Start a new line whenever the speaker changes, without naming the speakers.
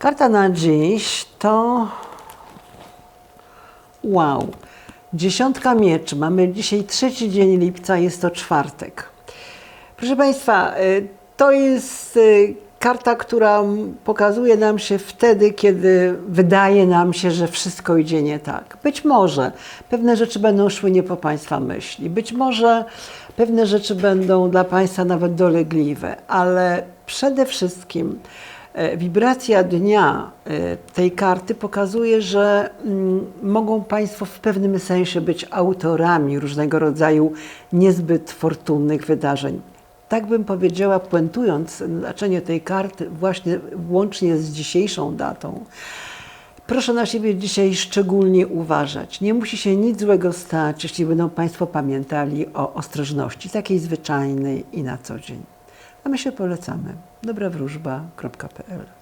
Karta na dziś to. Wow. Dziesiątka mieczy. Mamy dzisiaj trzeci dzień lipca, jest to czwartek. Proszę Państwa, y, to jest y, karta, która pokazuje nam się wtedy, kiedy wydaje nam się, że wszystko idzie nie tak. Być może pewne rzeczy będą szły nie po Państwa myśli, być może pewne rzeczy będą dla Państwa nawet dolegliwe, ale przede wszystkim wibracja dnia e, tej karty pokazuje, że mm, mogą Państwo w pewnym sensie być autorami różnego rodzaju niezbyt fortunnych wydarzeń. Tak bym powiedziała, puentując znaczenie tej karty właśnie łącznie z dzisiejszą datą. Proszę na siebie dzisiaj szczególnie uważać. Nie musi się nic złego stać, jeśli będą Państwo pamiętali o ostrożności, takiej zwyczajnej i na co dzień. A my się polecamy. dobrawróżba.pl